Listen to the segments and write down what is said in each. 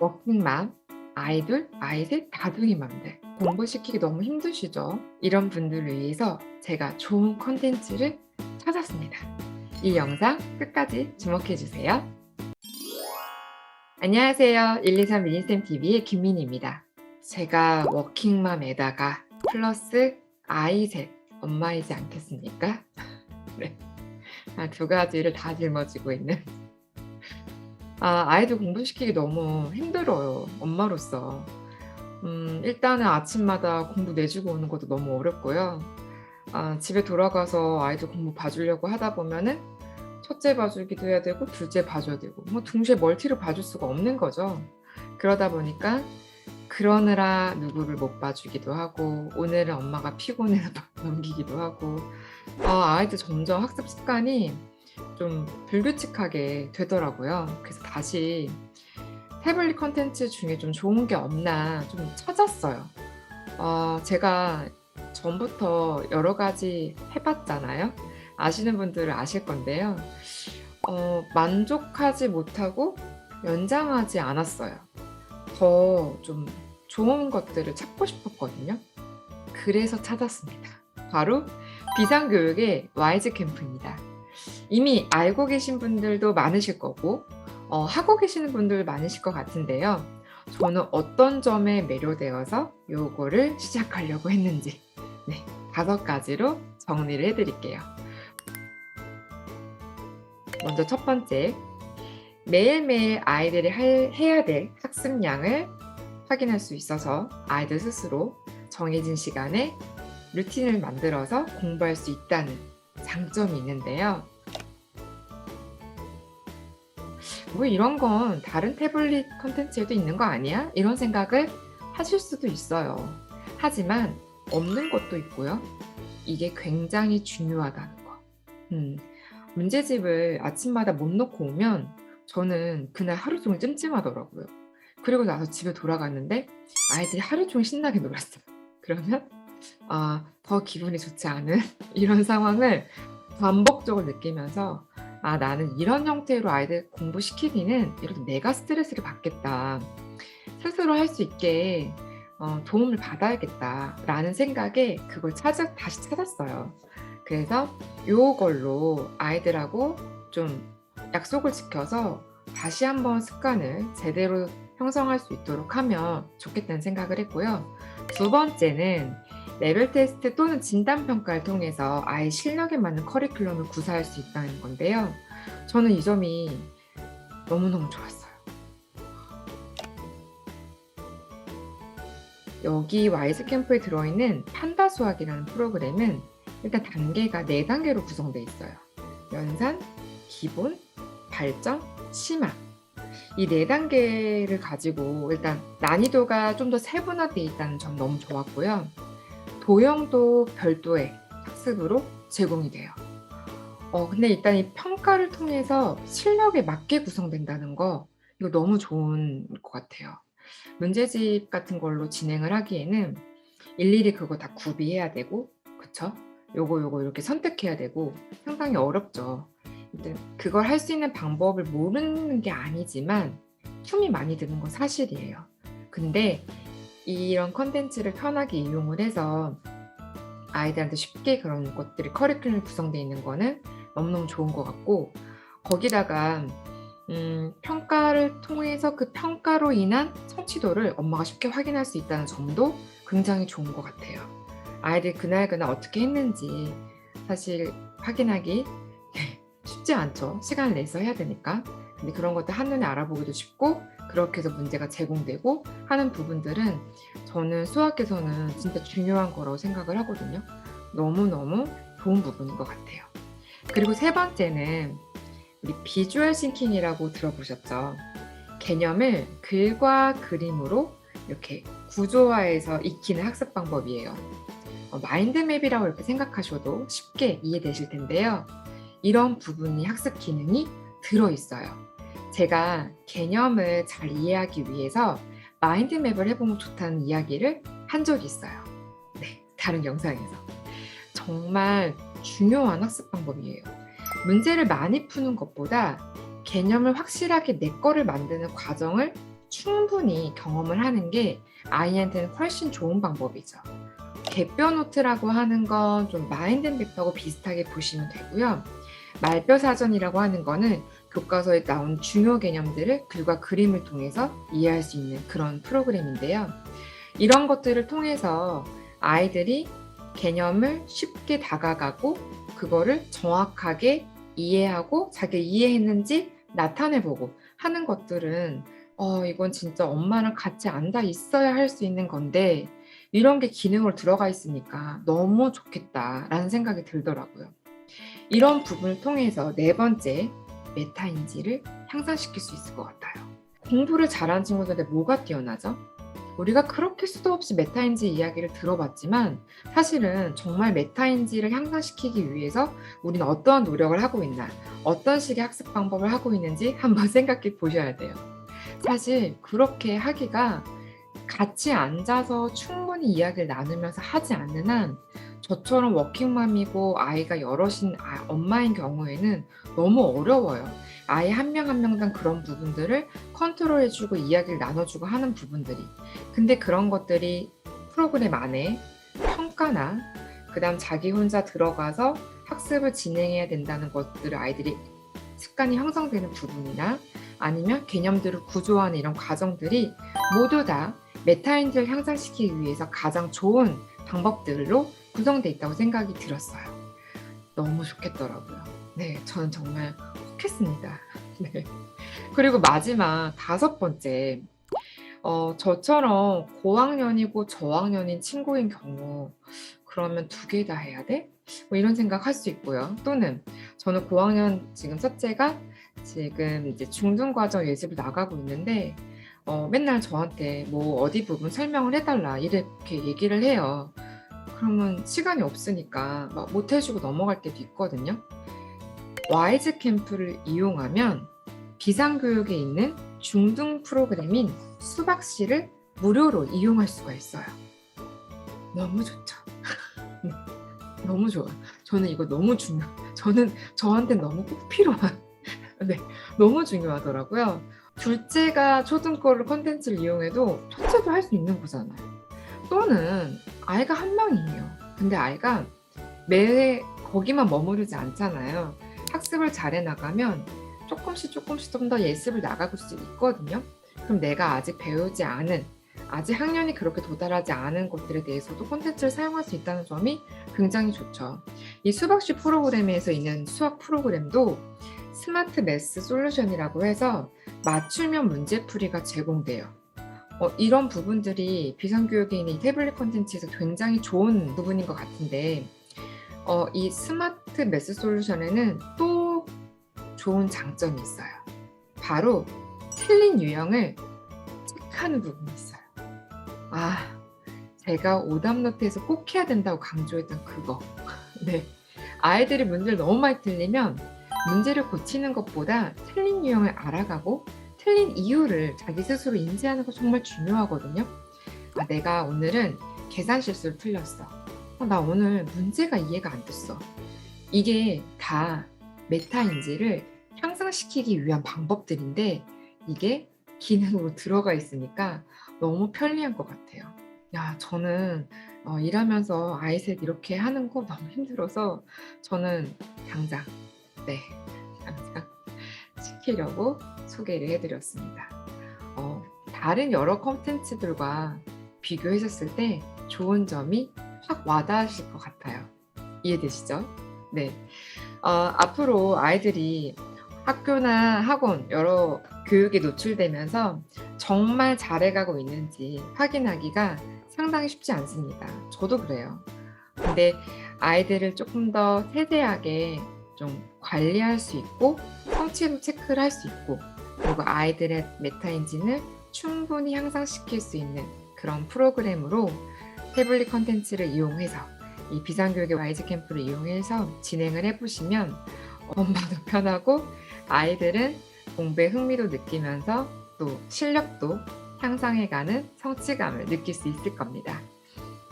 워킹맘, 아이들, 아이들, 다둥이 맘들 공부시키기 너무 힘드시죠? 이런 분들을 위해서 제가 좋은 컨텐츠를 찾았습니다. 이 영상 끝까지 주목해주세요. 안녕하세요. 123 미니쌤 TV의 김민희입니다. 제가 워킹맘에다가 플러스 아이셋 엄마이지 않겠습니까? 네. 아, 두 가지를 다 짊어지고 있는 아, 아이들 공부시키기 너무 힘들어요. 엄마로서. 음, 일단은 아침마다 공부 내주고 오는 것도 너무 어렵고요. 아, 집에 돌아가서 아이들 공부 봐주려고 하다 보면은 첫째 봐주기도 해야 되고 둘째 봐줘야 되고 뭐 동시에 멀티를 봐줄 수가 없는 거죠. 그러다 보니까 그러느라 누구를 못 봐주기도 하고 오늘은 엄마가 피곤해서 넘기기도 하고 아, 아이들 점점 학습 습관이 좀 불규칙하게 되더라고요. 그래서 다시 태블릿 컨텐츠 중에 좀 좋은 게 없나 좀 찾았어요. 어, 제가 전부터 여러 가지 해봤잖아요. 아시는 분들은 아실 건데요. 어, 만족하지 못하고 연장하지 않았어요. 더 좀 좋은 것들을 찾고 싶었거든요. 그래서 찾았습니다. 바로 비상교육의 와이즈 캠프입니다. 이미 알고 계신 분들도 많으실 거고 어, 하고 계시는 분들 많으실 것 같은데요. 저는 어떤 점에 매료되어서 요거를 시작하려고 했는지 네, 다섯 가지로 정리를 해드릴게요. 먼저 첫 번째, 매일매일 아이들이 할, 해야 될 학습량을 확인할 수 있어서 아이들 스스로 정해진 시간에 루틴을 만들어서 공부할 수 있다는 장점이 있는데요. 뭐 이런 건 다른 태블릿 컨텐츠에도 있는 거 아니야? 이런 생각을 하실 수도 있어요. 하지만 없는 것도 있고요. 이게 굉장히 중요하다는 거. 음, 문제집을 아침마다 못 놓고 오면 저는 그날 하루 종일 찜찜하더라고요. 그리고 나서 집에 돌아갔는데 아이들이 하루 종일 신나게 놀았어요. 그러면 아, 더 기분이 좋지 않은 이런 상황을 반복적으로 느끼면서 아, 나는 이런 형태로 아이들 공부시키기는 이렇게 내가 스트레스를 받겠다. 스스로 할 수 있게 어, 도움을 받아야겠다라는 생각에 그걸 찾아, 다시 찾았어요. 그래서 요걸로 아이들하고 좀 약속을 지켜서 다시 한번 습관을 제대로 형성할 수 있도록 하면 좋겠다는 생각을 했고요. 두 번째는 레벨 테스트 또는 진단 평가를 통해서 아이 실력에 맞는 커리큘럼을 구사할 수 있다는 건데요. 저는 이 점이 너무너무 좋았어요. 여기 와이즈 캠프에 들어있는 판다 수학이라는 프로그램은 일단 단계가 네 단계로 구성되어 있어요. 연산, 기본, 발전, 심화. 이네 단계를 가지고 일단 난이도가 좀 더 세분화되어 있다는 점 너무 좋았고요. 도형도 별도의 학습으로 제공이 돼요. 어, 근데 일단 이 평가를 통해서 실력에 맞게 구성된다는 거, 이거 너무 좋은 것 같아요. 문제집 같은 걸로 진행을 하기에는 일일이 그거 다 구비해야 되고, 그쵸? 요거, 요거 이렇게 선택해야 되고, 상당히 어렵죠. 그걸 할 수 있는 방법을 모르는 게 아니지만, 틈이 많이 드는 건 사실이에요. 근데 이런 컨텐츠를 편하게 이용을 해서 아이들한테 쉽게 그런 것들이 커리큘럼이 구성되어 있는 거는 너무너무 좋은 것 같고 거기다가 음, 평가를 통해서 그 평가로 인한 성취도를 엄마가 쉽게 확인할 수 있다는 점도 굉장히 좋은 것 같아요. 아이들 그날 그날 어떻게 했는지 사실 확인하기 쉽지 않죠. 시간을 내서 해야 되니까. 근데 그런 것들 한눈에 알아보기도 쉽고 그렇게 해서 문제가 제공되고 하는 부분들은 저는 수학에서는 진짜 중요한 거라고 생각을 하거든요. 너무너무 좋은 부분인 것 같아요. 그리고 세 번째는 우리 비주얼 싱킹이라고 들어보셨죠? 개념을 글과 그림으로 이렇게 구조화해서 익히는 학습 방법이에요. 어, 마인드맵이라고 이렇게 생각하셔도 쉽게 이해되실 텐데요. 이런 부분이 학습 기능이 들어있어요. 제가 개념을 잘 이해하기 위해서 마인드맵을 해보면 좋다는 이야기를 한 적이 있어요. 네, 다른 영상에서. 정말 중요한 학습 방법이에요. 문제를 많이 푸는 것보다 개념을 확실하게 내 거를 만드는 과정을 충분히 경험을 하는 게 아이한테는 훨씬 좋은 방법이죠. 개뼈 노트라고 하는 건 좀 마인드맵하고 비슷하게 보시면 되고요. 말뼈 사전이라고 하는 거는 교과서에 나온 중요 개념들을 글과 그림을 통해서 이해할 수 있는 그런 프로그램인데요. 이런 것들을 통해서 아이들이 개념을 쉽게 다가가고 그거를 정확하게 이해하고 자기 이해했는지 나타내보고 하는 것들은 어, 이건 진짜 엄마랑 같이 앉아 있어야 할 수 있는 건데 이런 게 기능으로 들어가 있으니까 너무 좋겠다라는 생각이 들더라고요. 이런 부분을 통해서 네 번째 메타인지를 향상시킬 수 있을 것 같아요. 공부를 잘하는 친구들한테 뭐가 뛰어나죠? 우리가 그렇게 수도 없이 메타인지 이야기를 들어봤지만 사실은 정말 메타인지를 향상시키기 위해서 우리는 어떠한 노력을 하고 있나, 어떤 식의 학습 방법을 하고 있는지 한번 생각해 보셔야 돼요. 사실 그렇게 하기가 같이 앉아서 충분히 이야기를 나누면서 하지 않는 한 저처럼 워킹맘이고 아이가 여럿인 아- 엄마인 경우에는 너무 어려워요. 아이 한 명 한 명당 그런 부분들을 컨트롤해주고 이야기를 나눠주고 하는 부분들이. 근데 그런 것들이 프로그램 안에 평가나 그 다음 자기 혼자 들어가서 학습을 진행해야 된다는 것들을 아이들이 습관이 형성되는 부분이나 아니면 개념들을 구조하는 이런 과정들이 모두 다 메타인지를 향상시키기 위해서 가장 좋은 방법들로 구성되어 있다고 생각이 들었어요. 너무 좋겠더라고요. 네, 저는 정말 혹했습니다. 네. 그리고 마지막 다섯 번째, 어, 저처럼 고학년이고 저학년인 친구인 경우, 그러면 두 개 다 해야 돼? 뭐 이런 생각 할 수 있고요. 또는 저는 고학년 지금 첫째가 지금 이제 중등 과정 예습을 나가고 있는데, 어, 맨날 저한테 뭐 어디 부분 설명을 해달라 이렇게 얘기를 해요. 그러면 시간이 없으니까 막 못 해주고 넘어갈 때도 있거든요. 와이즈 캠프를 이용하면 비상교육에 있는 중등 프로그램인 수박씨를 무료로 이용할 수가 있어요. 너무 좋죠. 네, 너무 좋아. 저는 이거 너무 중요. 저는 저한테 너무 꼭 필요한. 네, 너무 중요하더라고요. 둘째가 초등 거를 컨텐츠를 이용해도 첫째도 할 수 있는 거잖아요. 또는 아이가 한 명이에요. 근데 아이가 매 거기만 머무르지 않잖아요. 학습을 잘해 나가면 조금씩 조금씩 좀 더 예습을 나가볼 수 있거든요. 그럼 내가 아직 배우지 않은 아직 학년이 그렇게 도달하지 않은 것들에 대해서도 콘텐츠를 사용할 수 있다는 점이 굉장히 좋죠. 이 수박시 프로그램에서 있는 수학 프로그램도 스마트 매스 솔루션이라고 해서 맞춤형 문제풀이가 제공돼요. 어, 이런 부분들이 이 태블릿 콘텐츠에서 굉장히 좋은 부분인 것 같은데 어, 이 스마트 매스 솔루션에는 또 좋은 장점이 있어요. 바로 틀린 유형을 체크하는 부분이 있어요. 아, 제가 오답노트에서 꼭 해야 된다고 강조했던 그거. 네. 아이들이 문제를 너무 많이 틀리면 문제를 고치는 것보다 틀린 유형을 알아가고 틀린 이유를 자기 스스로 인지하는 거 정말 중요하거든요. 아, 내가 오늘은 계산 실수를 틀렸어. 어, 나 오늘 문제가 이해가 안 됐어. 이게 다 메타인지를 향상시키기 위한 방법들인데 이게 기능으로 들어가 있으니까 너무 편리한 것 같아요. 야, 저는 어, 일하면서 아이셋 이렇게 하는 거 너무 힘들어서 저는 당장, 네, 시키려고 소개를 해드렸습니다. 어, 다른 여러 컨텐츠들과 비교하셨을 때 좋은 점이 확 와닿으실 것 같아요. 이해되시죠? 네. 어, 앞으로 아이들이 학교나 학원 여러 교육에 노출되면서 정말 잘해가고 있는지 확인하기가 상당히 쉽지 않습니다. 저도 그래요. 근데 아이들을 조금 더 세세하게 좀 관리할 수 있고 성취도 체크를 할 수 있고 그리고 아이들의 메타인지는 충분히 향상시킬 수 있는 그런 프로그램으로 태블릿 컨텐츠를 이용해서 이 비상교육의 와이즈 캠프를 이용해서 진행을 해보시면 엄마도 편하고 아이들은 공부에 흥미도 느끼면서 또 실력도 향상해가는 성취감을 느낄 수 있을 겁니다.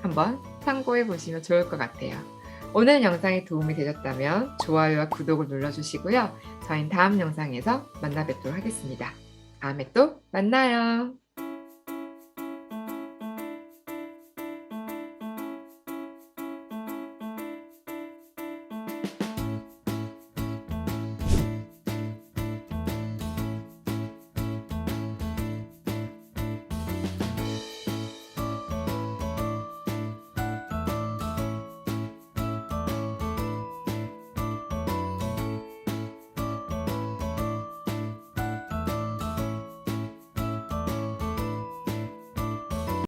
한번 참고해 보시면 좋을 것 같아요. 오늘 영상이 도움이 되셨다면 좋아요와 구독을 눌러주시고요. 저희는 다음 영상에서 만나 뵙도록 하겠습니다. 다음에 또 만나요.